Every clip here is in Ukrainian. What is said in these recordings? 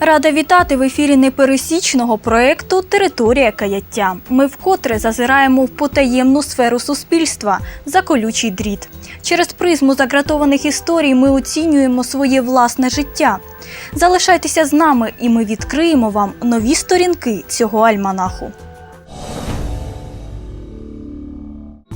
Рада вітати в ефірі непересічного проекту Територія каяття. Ми вкотре зазираємо в потаємну сферу суспільства за колючий дріт. Через призму загратованих історій ми оцінюємо своє власне життя. Залишайтеся з нами, і ми відкриємо вам нові сторінки цього альманаху.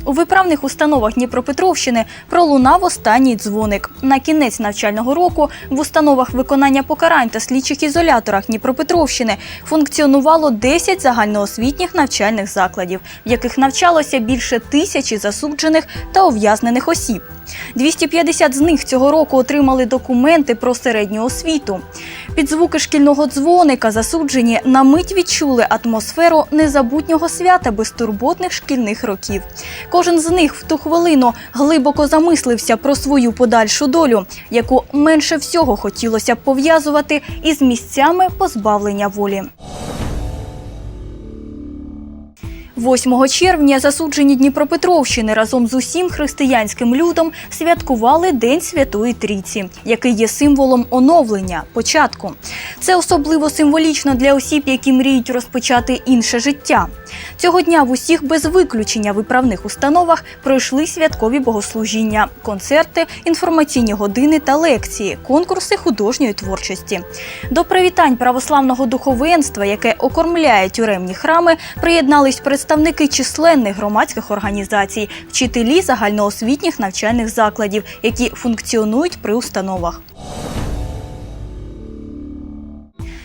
У виправних установах Дніпропетровщини пролунав останній дзвоник. На кінець навчального року в установах виконання покарань та слідчих ізоляторах Дніпропетровщини функціонувало 10 загальноосвітніх навчальних закладів, в яких навчалося більше тисячі засуджених та ув'язнених осіб. 250 з них цього року отримали документи про середню освіту. Під звуки шкільного дзвоника засуджені на мить відчули атмосферу незабутнього свята безтурботних шкільних років. Кожен з них в ту хвилину глибоко замислився про свою подальшу долю, яку менше всього хотілося б пов'язувати із місцями позбавлення волі. 8 червня засуджені Дніпропетровщини разом з усім християнським людом святкували День Святої Трійці, який є символом оновлення, початку. Це особливо символічно для осіб, які мріють розпочати інше життя. Цього дня в усіх без виключення виправних установах пройшли святкові богослужіння, концерти, інформаційні години та лекції, конкурси художньої творчості. До привітань православного духовенства, яке окормляє тюремні храми, приєднались представники численних громадських організацій, вчителі загальноосвітніх навчальних закладів, які функціонують при установах.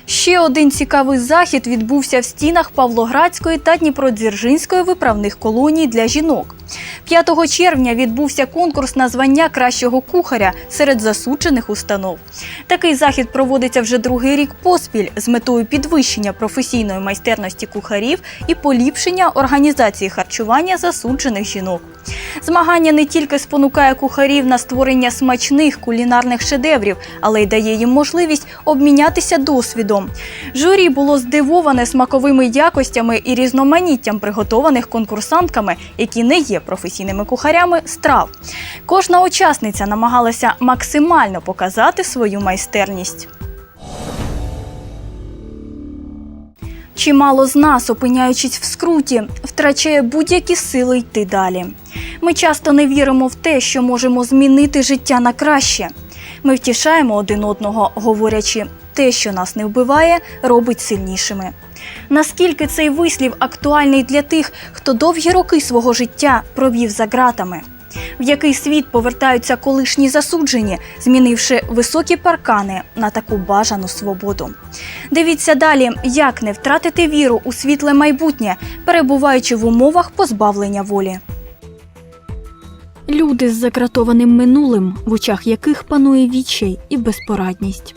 Ще один цікавий захід відбувся в стінах Павлоградської та Дніпродзержинської виправних колоній для жінок. 5 червня відбувся конкурс на звання кращого кухаря серед засуджених установ. Такий захід проводиться вже другий рік поспіль з метою підвищення професійної майстерності кухарів і поліпшення організації харчування засуджених жінок. Змагання не тільки спонукає кухарів на створення смачних кулінарних шедеврів, але й дає їм можливість обмінятися досвідом. Журі було здивоване смаковими якостями і різноманіттям приготованих конкурсантками, які не є професійними кухарями страв. Кожна учасниця намагалася максимально показати свою майстерність. Чимало з нас, опиняючись в скруті, втрачає будь-які сили йти далі. Ми часто не віримо в те, що можемо змінити життя на краще. Ми втішаємо один одного, говорячи, те, що нас не вбиває, робить сильнішими. Наскільки цей вислів актуальний для тих, хто довгі роки свого життя провів за ґратами? В який світ повертаються колишні засуджені, змінивши високі паркани на таку бажану свободу. Дивіться далі, як не втратити віру у світле майбутнє, перебуваючи в умовах позбавлення волі. Люди з загратованим минулим, в очах яких панує відчай і безпорадність.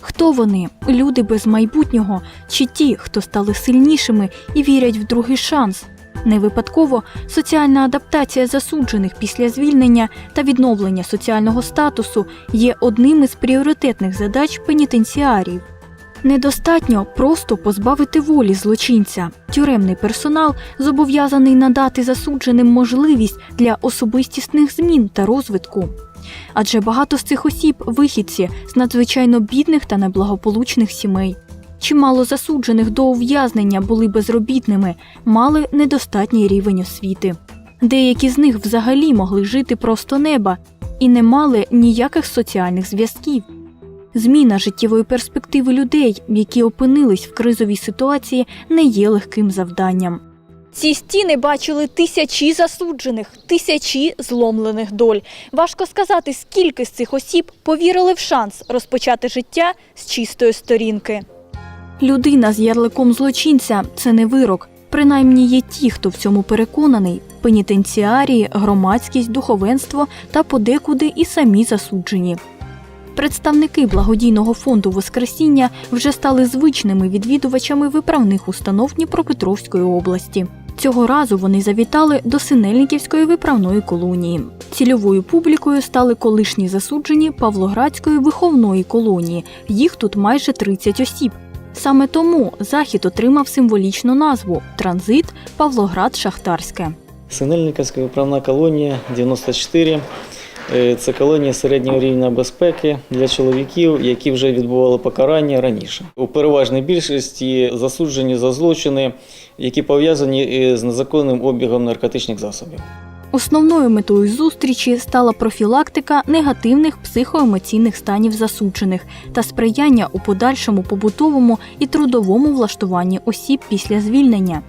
Хто вони? Люди без майбутнього, чи ті, хто стали сильнішими і вірять в другий шанс? Не випадково соціальна адаптація засуджених після звільнення та відновлення соціального статусу є одним із пріоритетних задач пенітенціарів. Недостатньо просто позбавити волі злочинця. Тюремний персонал зобов'язаний надати засудженим можливість для особистісних змін та розвитку. Адже багато з цих осіб вихідці з надзвичайно бідних та неблагополучних сімей. Чимало засуджених до ув'язнення були безробітними, мали недостатній рівень освіти. Деякі з них взагалі могли жити просто неба і не мали ніяких соціальних зв'язків. Зміна життєвої перспективи людей, які опинились в кризовій ситуації, не є легким завданням. Ці стіни бачили тисячі засуджених, тисячі зломлених доль. Важко сказати, скільки з цих осіб повірили в шанс розпочати життя з чистої сторінки. Людина з ярликом злочинця це не вирок. Принаймні є ті, хто в цьому переконаний: пенітенціарії, громадськість, духовенство та подекуди і самі засуджені. Представники благодійного фонду Воскресіння вже стали звичними відвідувачами виправних установ Дніпропетровської області. Цього разу вони завітали до Синельниківської виправної колонії. Цільовою публікою стали колишні засуджені Павлоградської виховної колонії. Їх тут майже 30 осіб. Саме тому захід отримав символічну назву Транзит Павлоград Шахтарське. Синельниковская управна колония 94. Е, Це колонії середнього рівня безпеки для чоловіків, які вже відбували покарання раніше. У переважній більшості засуджені за злочини, які пов'язані е, з незаконним обігом наркотичних засобів. Основною метою зустрічі стала профілактика негативних психоемоційних станів засуджених та сприяння у подальшому побутовому і трудовому влаштуванні осіб після звільнення.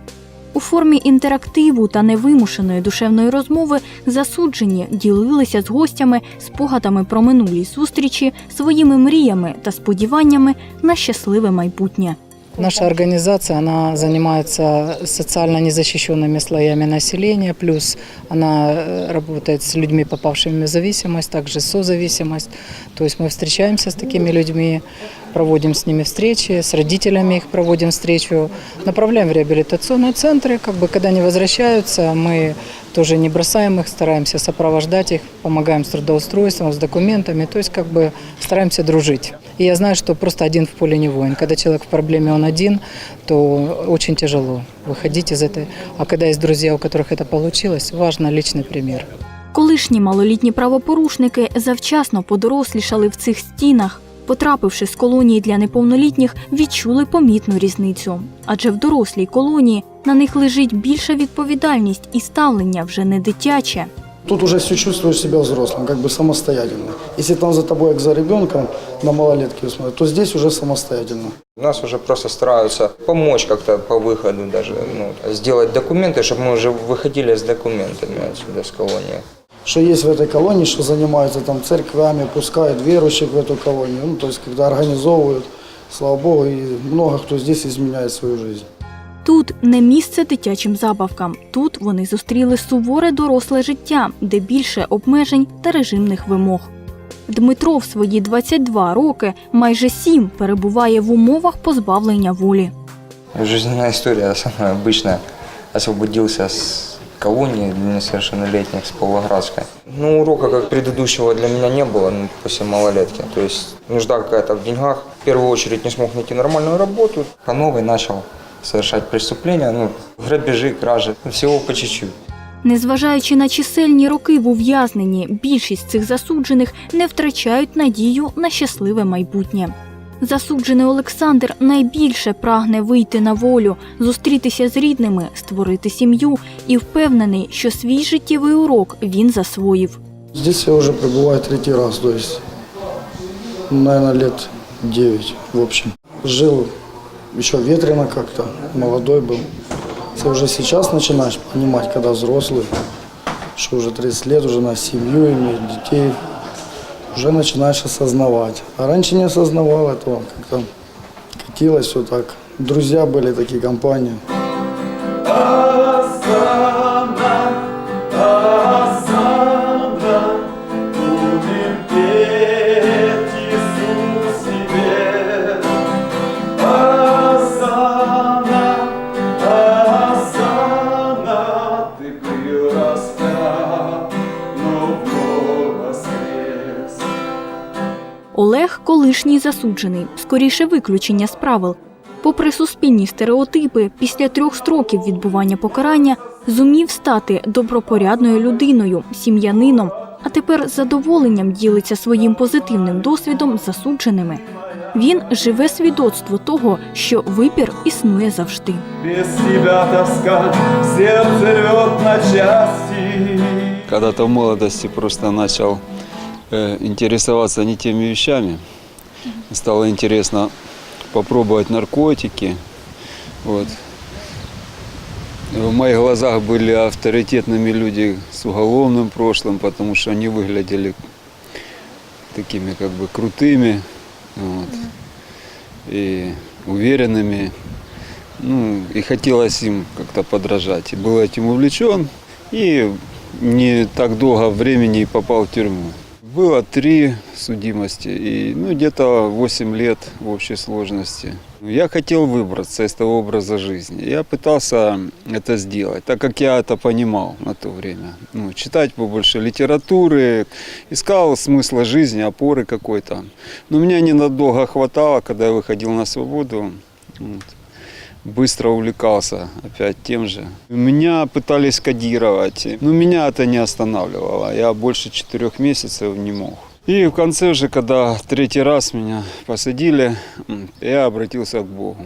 У формі інтерактиву та невимушеної душевної розмови засуджені ділилися з гостями спогадами про минулі зустрічі, своїми мріями та сподіваннями на щасливе майбутнє. Наша организация, она занимается социально незащищенными слоями населения, плюс она э, работает с людьми, попавшими в зависимость, также созависимость. То есть мы встречаемся с такими людьми, проводим с ними встречи, с родителями их проводим встречу, направляем в реабилитационные центры. Как бы, когда они возвращаются, мы тоже не бросаем их, стараемся сопровождать их, помогаем с трудоустройством, с документами, то есть как бы стараемся дружить. И я знаю, что просто один в поле не воин. Когда человек в проблеме, он один, то очень тяжело выходить из этой. А когда есть друзья, у которых это получилось, важно личный пример. Колишні малолітні правопорушники завчасно подорослішали в цих стінах. Потрапивши з колонії для неповнолітніх, відчули помітну різницю. Адже в дорослій колонії на них лежить більша відповідальність і ставлення вже не дитяче. Тут уже все чувствуешь себя взрослым, как бы самостоятельно. Если там за тобой, как за ребенком, на малолетке смотрят, то здесь уже самостоятельно. Нас уже просто стараются помочь как-то по выходу даже, ну, сделать документы, чтобы мы уже выходили с документами отсюда, с колонии. Что есть в этой колонии, что занимаются там церквями, пускают верующих в эту колонию. Ну, то есть, когда организовывают, слава Богу, и много кто здесь изменяет свою жизнь. Тут не місце дитячим забавкам. Тут вони зустріли суворе доросле життя, де більше обмежень та режимних вимог. Дмитро в свої 22 роки, майже сім, перебуває в умовах позбавлення волі. Жизненная история самая обычная. Освободился с колонии для несовершеннолетних с Павлоградской. Ну, урока как предыдущего для меня не было ну, после малолетки. То есть нужда какая-то в деньгах. В первую очередь не смог найти нормальную работу. По новой начал совершать преступления, ну, грабежи, кражи, ну, всего по чуть-чуть. Незважаючи на чисельні роки в ув'язненні, більшість цих засуджених не втрачають надію на щасливе майбутнє. Засуджений Олександр найбільше прагне вийти на волю, зустрітися з рідними, створити сім'ю і впевнений, що свій життєвий урок він засвоїв. Здесь я уже пребываю третий раз, то есть, наверное, лет 9 в общем. Жил еще ветрено как-то, молодой был. Ты уже сейчас начинаешь понимать, когда взрослый, что уже 30 лет, уже на семью иметь, детей, уже начинаешь осознавать. А раньше не осознавал этого, как-то катилось все так. Друзья были такие компании. Олег колишній засуджений, скоріше виключення з правил. Попри суспільні стереотипи, після трьох строків відбування покарання зумів стати добропорядною людиною, сім'янином, а тепер з задоволенням ділиться своїм позитивним досвідом з засудженими. Він живе свідоцтво того, що вибір існує завжди. Без тебя тоска, сердце рвет на части. Когда-то в молодости просто начал э, интересоваться не теми вещами. Стало интересно попробовать наркотики. Вот. В моих глазах были авторитетными люди с уголовным прошлым, потому что они выглядели такими как бы крутыми вот, и уверенными. Ну, и хотелось им как-то подражать. И был этим увлечен. И не так долго времени попал в тюрьму. Было три судимости и ну, где-то 8 лет в общей сложности. Я хотел выбраться из того образа жизни. Я пытался это сделать, так как я это понимал на то время. Ну, читать побольше литературы, искал смысла жизни, опоры какой-то. Но меня ненадолго хватало, когда я выходил на свободу. Вот. быстро увлекался опять тем же. Меня пытались кодировать, но меня это не останавливало. Я больше четырех месяцев не мог. И в конце уже, когда третий раз меня посадили, м, я обратился к Богу.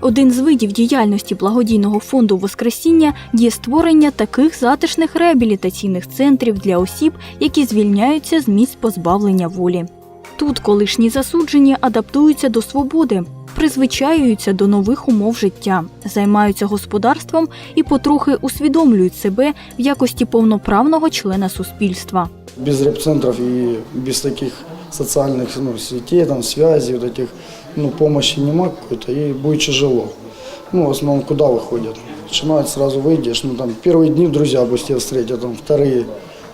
Один з видів діяльності благодійного фонду Воскресіння є створення таких затишних реабілітаційних центрів для осіб, які звільняються з місць позбавлення волі. Тут колишні засуджені адаптуються до свободи, призвичаюються до нових умов життя, займаються господарством і потрохи усвідомлюють себе в якості повноправного члена суспільства. Без репцентров и без таких социальных ну, сетей, там, связей, вот этих, ну, помощи нема какой-то, и будет тяжело. Ну, в основном, куда выходят? Начинают, сразу выйдешь, ну, там, первые дни друзья пусть тебя встретят, там, вторые,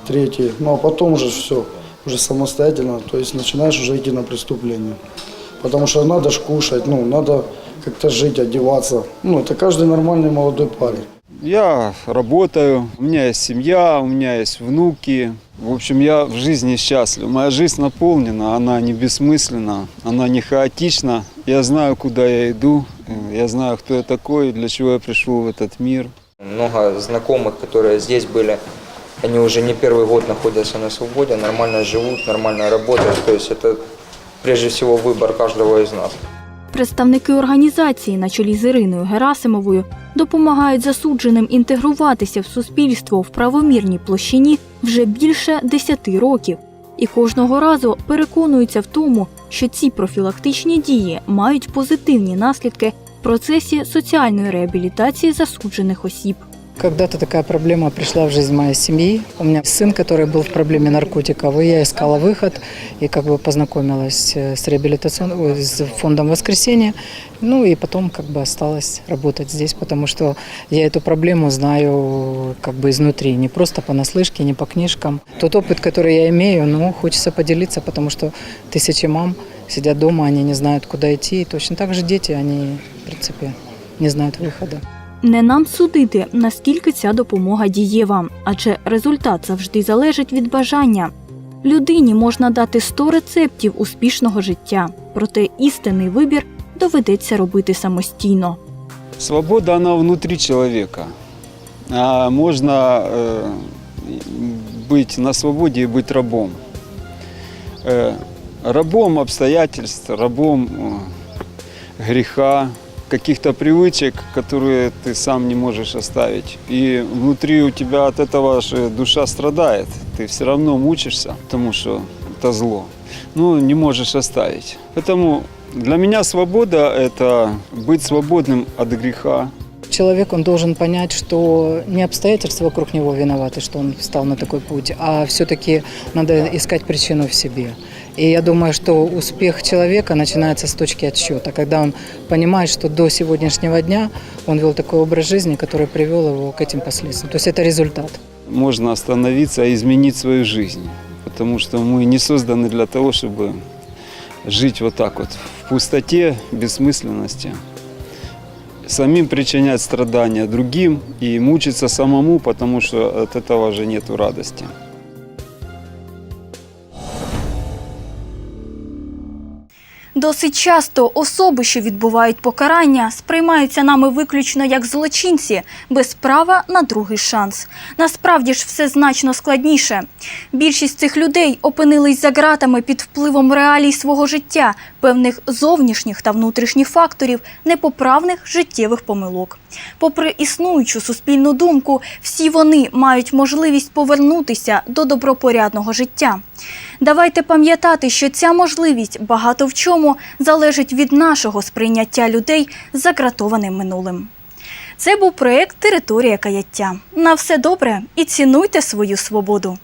третьи, ну, а потом уже все, уже самостоятельно, то есть начинаешь уже идти на преступление. Потому что надо ж кушать, ну, надо как-то жить, одеваться. Ну, это каждый нормальный молодой парень. Я работаю, у меня есть семья, у меня есть внуки. В общем, я в жизни счастлив. Моя жизнь наполнена, она не бессмысленна, она не хаотична. Я знаю, куда я иду, э, я знаю, кто я такой, для чего я пришел в этот мир. Много знакомых, которые здесь были, они уже не первый год находятся на свободе, нормально живут, нормально работают. То есть это прежде всего выбор каждого из нас. Представники організації на чолі з Іриною Герасимовою допомагають засудженим інтегруватися в суспільство в правомірній площині вже більше 10 років. І кожного разу переконуються в тому, що ці профілактичні дії мають позитивні наслідки в процесі соціальної реабілітації засуджених осіб. Когда-то такая проблема пришла в жизнь моей семьи. У меня сын, который был в проблеме наркотиков, и я искала выход и как бы познакомилась э, с реабилитационным, с фондом «Воскресенье». Ну и потом как бы осталась работать здесь, потому что я эту проблему знаю как бы изнутри, не просто понаслышке, не по книжкам. Тот опыт, который я имею, ну, хочется поделиться, потому что тысячи мам сидят дома, они не знают, куда идти. И точно так же дети, они, в принципе, не знают выхода. Не нам судити, наскільки ця допомога дієва, адже результат завжди залежить від бажання. Людині можна дати 100 рецептів успішного життя, проте істинний вибір доведеться робити самостійно. Свобода, она внутри человека. А можно э, быть на свободе и быть рабом. Э, рабом обстоятельств, рабом э, греха, каких-то привычек, которые ты сам не можешь оставить. И внутри у тебя от этого же душа страдает. Ты все равно мучишься, потому что это зло. Ну, не можешь оставить. Поэтому для меня свобода – это быть свободным от греха, Человек, он должен понять, что не обстоятельства вокруг него виноваты, что он встал на такой путь, а все-таки надо искать причину в себе. И я думаю, что успех человека начинается с точки отсчета, когда он понимает, что до сегодняшнего дня он вел такой образ жизни, который привел его к этим последствиям. То есть это результат. можно остановиться и изменить свою жизнь. Потому что мы не созданы для того, чтобы жить вот так вот в пустоте, бессмысленности. Самим причинять страдания другим и мучиться самому, потому что от этого же нет радости. Досить часто особи, що відбувають покарання, сприймаються нами виключно як злочинці, без права на другий шанс. Насправді ж все значно складніше. Більшість цих людей опинились за ґратами під впливом реалій свого життя, певних зовнішніх та внутрішніх факторів, непоправних життєвих помилок. Попри існуючу суспільну думку, всі вони мають можливість повернутися до добропорядного життя. Давайте пам'ятати, що ця можливість багато в чому залежить від нашого сприйняття людей з загратованим минулим. Це був проект Територія каяття. На все добре і цінуйте свою свободу.